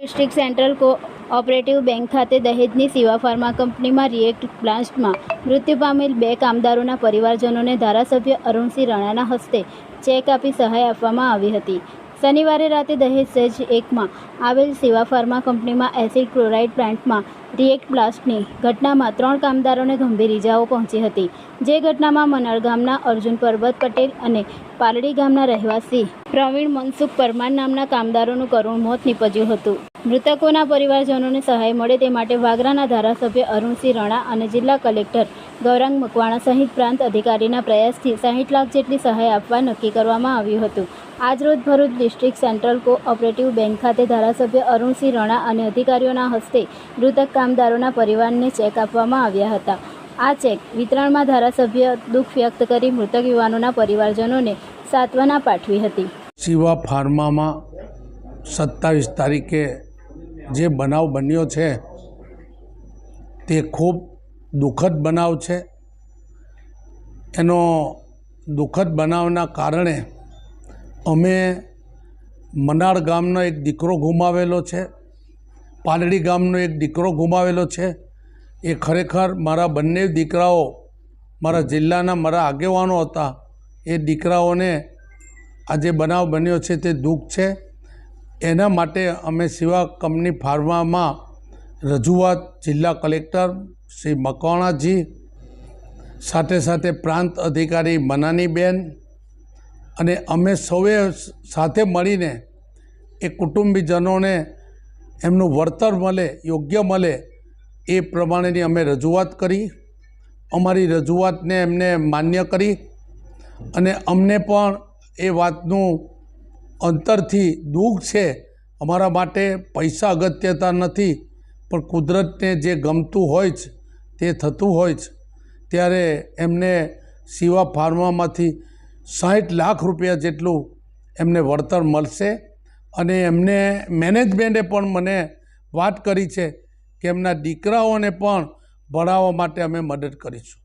District central cooperative bank ખાતે દહેજની Shiva pharma કંપનીમાં રિએક્ટ પ્લાન્ટમાં મૃત્યુ પામેલ બે કામદારોના પરિવારજનોને ધારાસભ્ય અરુણસિંહ રાણાના હસ્તે ચેક આપી સહાય આપવામાં આવી હતી. શનિવારે રાતે દહેજ સેજ એકમાં આવેલ સેવા ફાર્મા કંપનીમાં એસિડ ક્લોરાઇડ પ્લાન્ટમાં રિએક્ટ બ્લાસ્ટની ઘટનામાં ત્રણ કામદારોને ગંભીર ઇજાઓ પહોંચી હતી. જે ઘટનામાં મનાળ ગામના અર્જુન પરબત પટેલ અને પાલડી ગામના રહેવાસી પ્રવીણ મનસુખ પરમાર નામના કામદારોનું કરુણ મોત નીપજ્યું હતું. મૃતકોના પરિવારજનોને સહાય મળે તે માટે વાગરાના ધારાસભ્ય અરુણસિંહ રણા અને જિલ્લા કલેક્ટર ગૌરાંગ મકવાણા સહિત પ્રાંત અધિકારીના પ્રયાસથી સાહીઠ લાખ જેટલી સહાય આપવા નક્કી કરવામાં આવ્યું હતું. આજરોજ Bharuch district central cooperative bank ખાતે ધારાસભ્ય અરુણસિંહ રણા અને અધિકારીઓના હસ્તે મૃતક કામદારોના પરિવારને ચેક આપવામાં આવ્યા હતા. આ ચેક વિતરણમાં ધારાસભ્ય દુઃખ વ્યક્ત કરી મૃતક યુવાનોના પરિવારજનોને સાંત્વના પાઠવી હતી. શિવા ફાર્મામાં સત્તાવીસ તારીખે જે બનાવ બન્યો છે, તે ખૂબ દુઃખદ બનાવ છે. એનો દુઃખદ બનાવના કારણે અમે મનાળ ગામનો એક દીકરો ગુમાવેલો છે. પાલડી ગામનો એક દીકરો ગુમાવેલો છે. એ ખરેખર મારા બંને દીકરાઓ મારા જિલ્લાના મારા આગેવાનો હતા. એ દીકરાઓને આ જે બનાવ બન્યો છે તે દુઃખ છે. એના માટે અમે સેવા કંપની ફાર્મામાં રજૂઆત જિલ્લા કલેક્ટર શ્રી મકવાણાજી, સાથે સાથે પ્રાંત અધિકારી મનાનીબેન અને અમે સૌએ સાથે મળીને એ કુટુંબીજનોને એમનું વળતર મળે, યોગ્ય મળે એ પ્રમાણેની અમે રજૂઆત કરી. અમારી રજૂઆતને એમને માન્ય કરી અને અમને પણ એ વાતનું અંતરથી દુઃખ છે. અમારા માટે પૈસા અગત્યતા નથી, પણ કુદરતને જે ગમતું હોય છે તે થતું હોય છે ત્યારે એમને શિવા ફાર્મામાંથી સાઠ લાખ રૂપિયા જેટલું એમને વળતર મળશે અને એમને મેનેજમેન્ટે પણ મને વાત કરી છે કે એમના દીકરાઓને પણ ભણાવવા માટે અમે મદદ કરીશું.